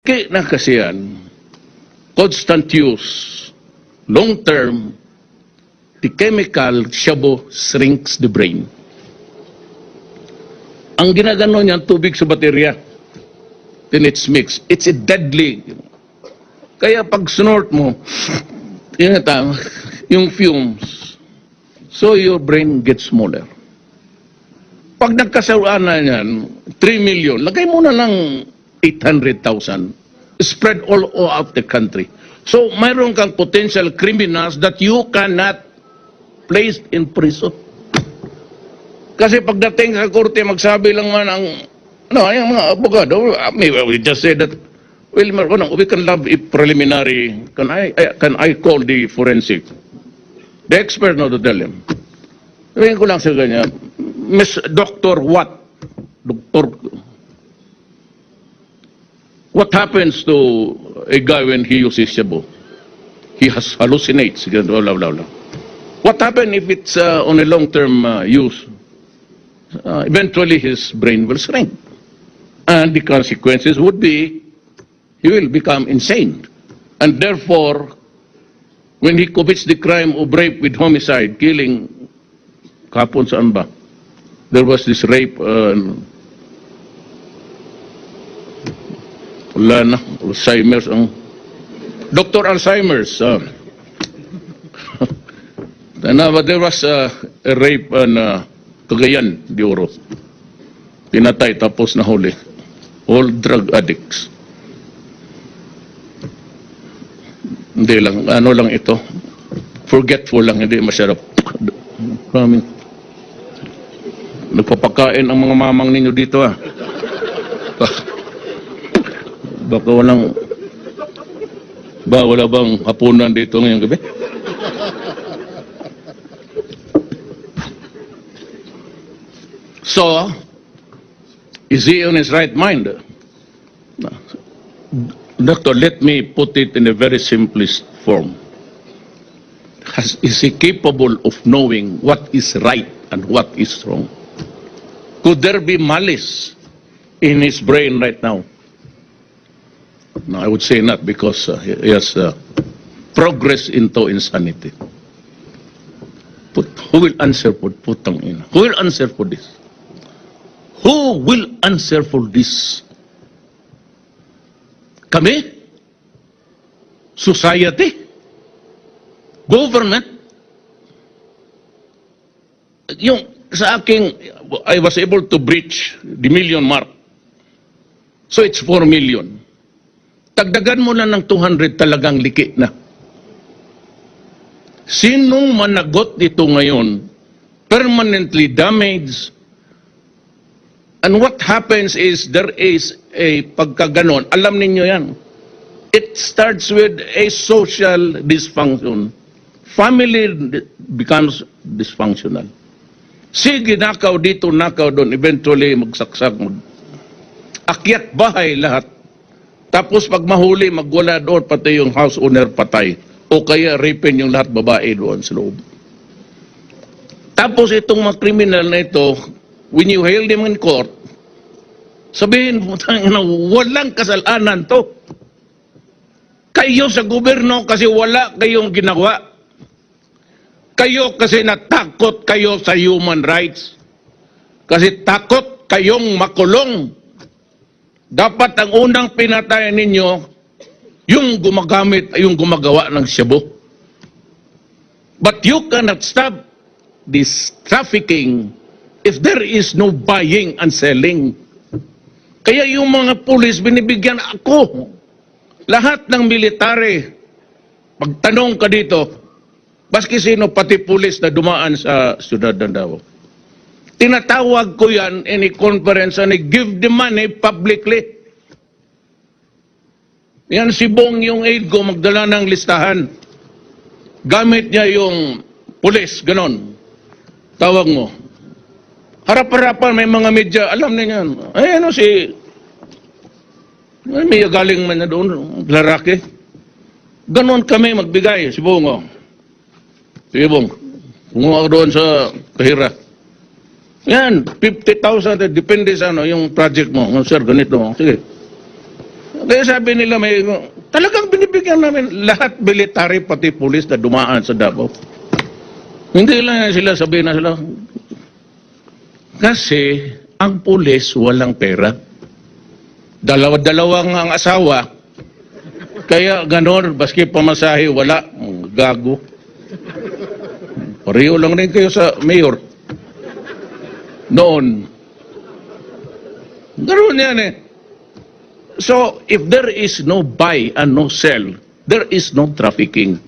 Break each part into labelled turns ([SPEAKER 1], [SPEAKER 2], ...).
[SPEAKER 1] Kaya na kasi yan, constant use, long term, the chemical shabu shrinks the brain. Ang ginagano niyan, tubig sa baterya. Then it's mixed. It's a deadly. Kaya pag snort mo, yun yung fumes, so your brain gets smaller. Pag nagkasawaan na yan, 3 million, lagay mo na lang 800,000. Spread all, out the country. So, mayroon kang potential criminals that you cannot place in prison. Kasi pagdating sa korte, magsabi lang man ang, ano, yung mga abogado, uh, maybe we just say that, well, ano, we can have a preliminary, can I, I- can I call the forensic? The expert now to tell him. Sabihin ko lang sa ganyan, Miss Doctor what? Doctor, what happens to a guy when he uses shabu? He has hallucinates, blah, blah, blah. What happens if it's uh, on a long-term uh, use? Uh, eventually his brain will shrink. And the consequences would be he will become insane. And therefore, when he commits the crime of rape with homicide, killing, kapon saan? There was this rape, uh, wala na, Alzheimer's ang, Dr. Alzheimer's, uh, na, but there was uh, a rape in uh, Cagayan de Oro. Pinatay tapos nahuli. All drug addicts. Hindi lang, ano lang ito. Forgetful lang, hindi masyadong. Maraming. Nagpapakain ang mga mamang ninyo dito ah. Baka walang, ba wala bang hapunan dito ngayong gabi? So, is he on his right mind? Doctor, let me put it in a very simplest form. Has, is he capable of knowing what is right and what is wrong? Could there be malice in his brain right now? No, I would say not because uh, he has uh, progress into insanity. Put, who will answer for putang ina? Who will answer for this? Who will answer for this? Kami? Society? Government? Yung sa aking, I was able to breach the million mark. So it's 4 million. Tagdagan mo na ng 200 talagang liki na. Sinong managot nito ngayon, permanently damaged, And what happens is there is a pagkaganon. Alam ninyo yan. It starts with a social dysfunction. Family becomes dysfunctional. Sige, nakaw dito, nakaw doon. Eventually, magsaksak. Mag akyat bahay lahat. Tapos pag mahuli, magwala doon, pati yung house owner patay. O kaya rapin yung lahat babae doon sa loob. Tapos itong mga criminal na ito, when you hail them in court, sabihin mo, na walang kasalanan to. Kayo sa gobyerno kasi wala kayong ginawa. Kayo kasi natakot kayo sa human rights. Kasi takot kayong makulong. Dapat ang unang pinatayan ninyo, yung gumagamit, yung gumagawa ng shabu. But you cannot stop this trafficking if there is no buying and selling. Kaya yung mga pulis, binibigyan ako. Lahat ng military, pagtanong ka dito, baski sino pati pulis na dumaan sa siyudad ng Davao. Tinatawag ko yan in a conference and I give the money publicly. Yan si Bong yung aid ko magdala ng listahan. Gamit niya yung pulis, ganon. Tawag mo. Harap-harapan may mga media, alam na yan. Ay ano si... Ay, may galing man na doon, lalaki. Ganon kami magbigay, si Bong. Oh. Sige Bong, kumuha ka doon sa kahira. Yan, 50,000, depende sa ano, yung project mo. Oh, sir, ganito. Sige. Kaya sabi nila may, talagang binibigyan namin lahat military pati pulis na dumaan sa Davao. Hindi lang sila sabihin na sila. Kasi ang pulis walang pera. Dalawa-dalawang ang asawa. Kaya ganon, baski pamasahe, wala. Gago. Pareho lang rin kayo sa mayor. Noon. Ganon yan eh. So, if there is no buy and no sell, there is no trafficking.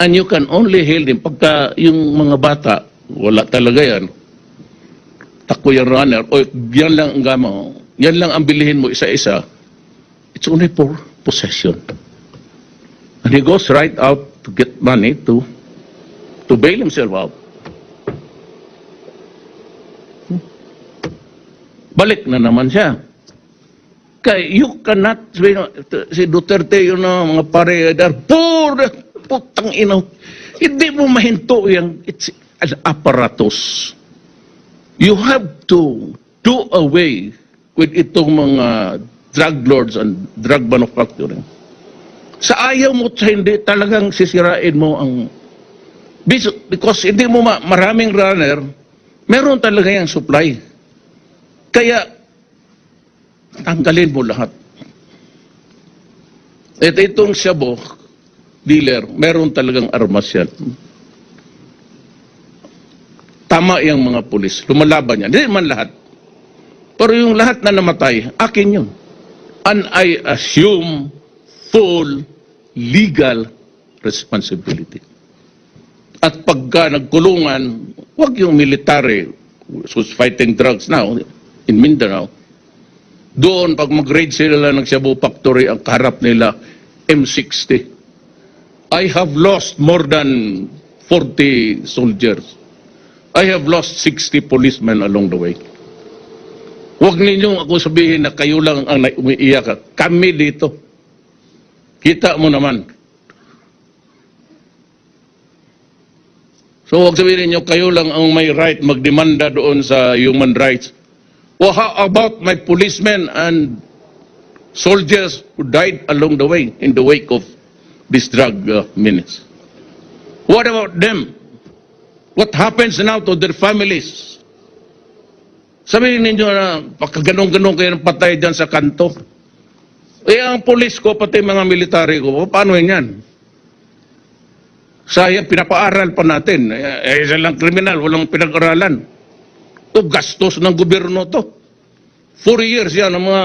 [SPEAKER 1] And you can only hail them. Pagka yung mga bata, wala talaga yan. Takbo yung runner, o yan lang ang gamo, yan lang ang bilihin mo isa-isa. It's only for possession. And he goes right out to get money to to bail himself out. Balik na naman siya. Kaya you cannot, si Duterte yun na mga pare, dar, poor, putang ina. Hindi mo mahinto yan. It's an apparatus. You have to do away with itong mga drug lords and drug manufacturing. Sa ayaw mo sa hindi, talagang sisirain mo ang... Because hindi mo ma- maraming runner, meron talaga yung supply. Kaya, tanggalin mo lahat. At itong Shabu, dealer, meron talagang armas yan. Tama yung mga pulis. Lumalaban yan. Hindi man lahat. Pero yung lahat na namatay, akin yun. And I assume full legal responsibility. At pagka nagkulungan, wag yung military who's fighting drugs now in Mindanao. Doon, pag mag-raid sila ng Cebu Factory, ang kaharap nila, M60. I have lost more than 40 soldiers. I have lost 60 policemen along the way. Huwag ninyong ako sabihin na kayo lang ang umiiyak. Kami dito. Kita mo naman. So huwag sabihin ninyo, kayo lang ang may right magdemanda doon sa human rights. Well, how about my policemen and soldiers who died along the way in the wake of this drug uh, menace? What about them? What happens now to their families? Sabihin ninyo na pagkaganong-ganong kayo ng patay dyan sa kanto. Eh, ang polis ko, pati mga military ko, paano yan? Sayang, pinapaaral pa natin. Eh, eh, isa lang kriminal, walang pinag-aralan. Ito, gastos ng gobyerno to. Four years yan, ang mga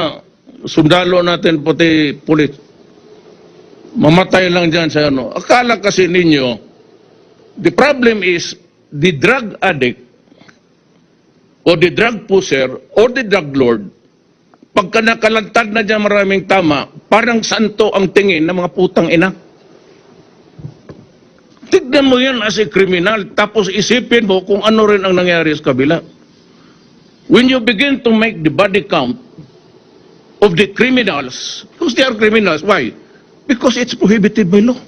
[SPEAKER 1] sundalo natin, pati polis. Mamatay lang dyan sa ano. Akala kasi ninyo, the problem is, the drug addict, or the drug pusher, or the drug lord, pagka nakalantad na dyan maraming tama, parang santo ang tingin ng mga putang ina. Tignan mo yan as a criminal, tapos isipin mo kung ano rin ang nangyari sa kabila. When you begin to make the body count of the criminals, because they are criminals, why? Because it's prohibited by law.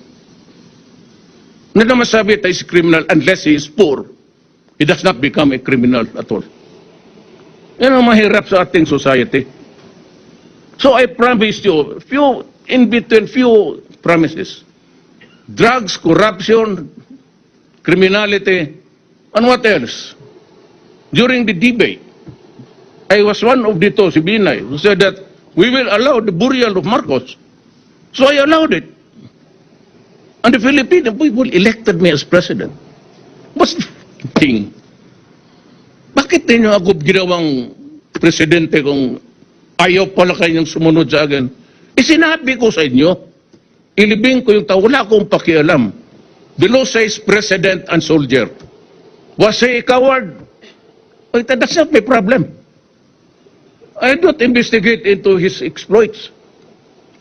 [SPEAKER 1] Na naman sabi tayo is criminal unless he is poor. He does not become a criminal at all. Yan ang mahirap sa ating society. So I promise you, few, in between few promises, drugs, corruption, criminality, and what else? During the debate, I was one of the two, si Binay, who said that we will allow the burial of Marcos. So I allowed it. And the Filipino people elected me as president. What's the thing? Bakit ninyo ako ginawang presidente kung ayaw pala kayong sumunod sa akin? Eh sinabi ko sa inyo, ilibing ko yung tao, wala akong pakialam. The law says president and soldier. Was he a coward? That's not my problem. I don't investigate into his exploits.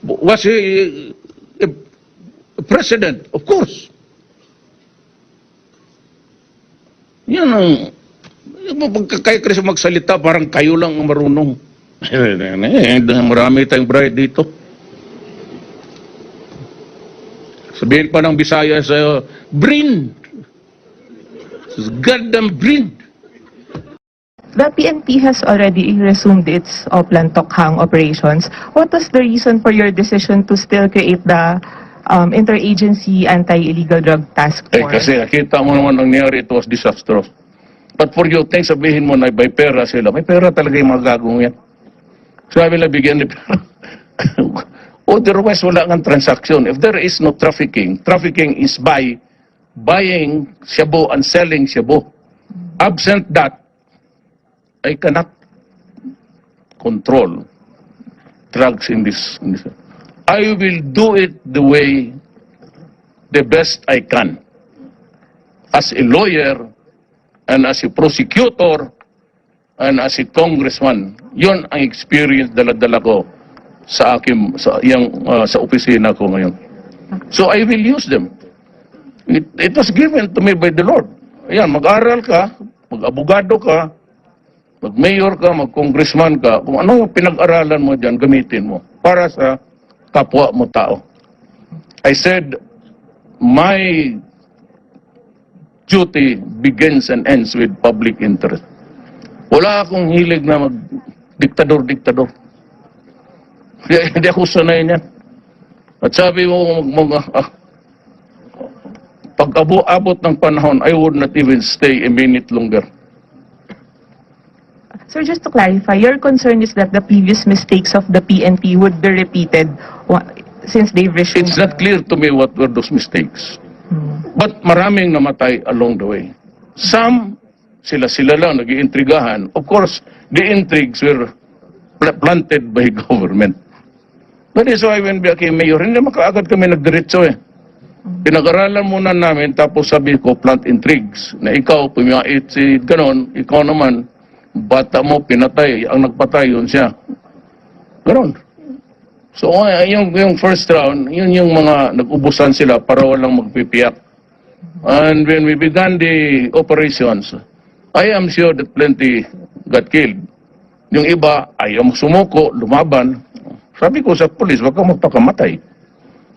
[SPEAKER 1] Was he a, a president? Of course. Yan ang, pagkakaya kasi magsalita, parang kayo lang ang marunong. Eh, marami tayong bright dito. Sabihin pa ng Bisaya sa Brin. Goddamn Brin.
[SPEAKER 2] The PNP has already resumed its Oplan Tokhang operations. What was the reason for your decision to still create the um, Interagency Anti-Illegal Drug Task
[SPEAKER 1] Eh,
[SPEAKER 2] Force?
[SPEAKER 1] kasi nakita mo naman ang nangyari, it was disastrous. But for you, think sabihin mo na may pera sila. May pera talaga yung mga gagong yan. Sabi na bigyan ni pera. Otherwise, wala kang transaction. If there is no trafficking, trafficking is by buying shabu and selling shabu. Absent that, I cannot control drugs in this. In this. I will do it the way, the best I can. As a lawyer, and as a prosecutor, and as a congressman, yon ang experience dala-dala ko sa akin sa yang ah, sa opisina ko ngayon. So I will use them. It, it was given to me by the Lord. Ayan, mag-aral ka, mag-abogado ka, mag-mayor ka, mag-congressman ka, kung ano yung pinag-aralan mo dyan, gamitin mo para sa kapwa mo tao. I said, my duty begins and ends with public interest. Wala akong hilig na mag-diktador-diktador. Hindi ako sanay niyan. At sabi mo, mag, ah, pag abo-abot ng panahon, I would not even stay a minute longer.
[SPEAKER 2] Sir, just to clarify, your concern is that the previous mistakes of the PNP would be repeated since they've resumed.
[SPEAKER 1] It's not clear to me what were those mistakes. But maraming namatay along the way. Some, sila-sila lang nag-iintrigahan. Of course, the intrigues were pla- planted by government. That is why when we became mayor, hindi makaagad kami nagdiretso eh. Pinag-aralan muna namin, tapos sabi ko, plant intrigues. Na ikaw, pumiyait si ganon, ikaw naman, bata mo, pinatay. Ang nagpatay, yun siya. Ganon. So, yung, yung first round, yun yung mga nag-ubusan sila para walang magpipiyak. And when we began the operations, I am sure that plenty got killed. Yung iba, ayaw sumuko, lumaban. Sabi ko sa polis, wag kang magpakamatay.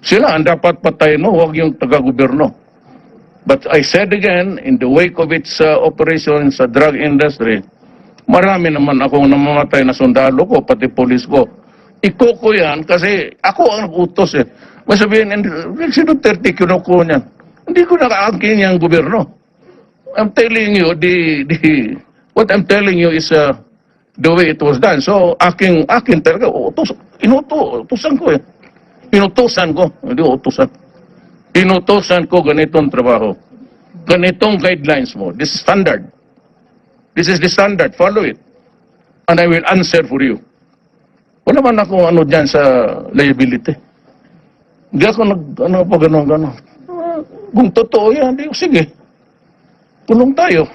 [SPEAKER 1] Sila ang dapat patayin mo, wag yung taga-gobyerno. But I said again, in the wake of its uh, operation sa drug industry, marami naman akong namamatay na sundalo ko, pati polis ko. Ikoko yan kasi ako ang nag-utos eh. Masabihin, si Duterte kinuko niyan. Hindi ko nakaangkin yung gobyerno. I'm telling you, the, the, what I'm telling you is uh, the way it was done. So, aking, aking talaga, utos, inuto, utusan ko eh. Inutusan ko, hindi utusan. Inutusan ko ganitong trabaho. Ganitong guidelines mo. This is standard. This is the standard. Follow it. And I will answer for you. Wala man ako ano dyan sa liability. Hindi ako nag, ano pa gano'n, gano'n. Kung totoo yan, di, sige. Tulong tayo.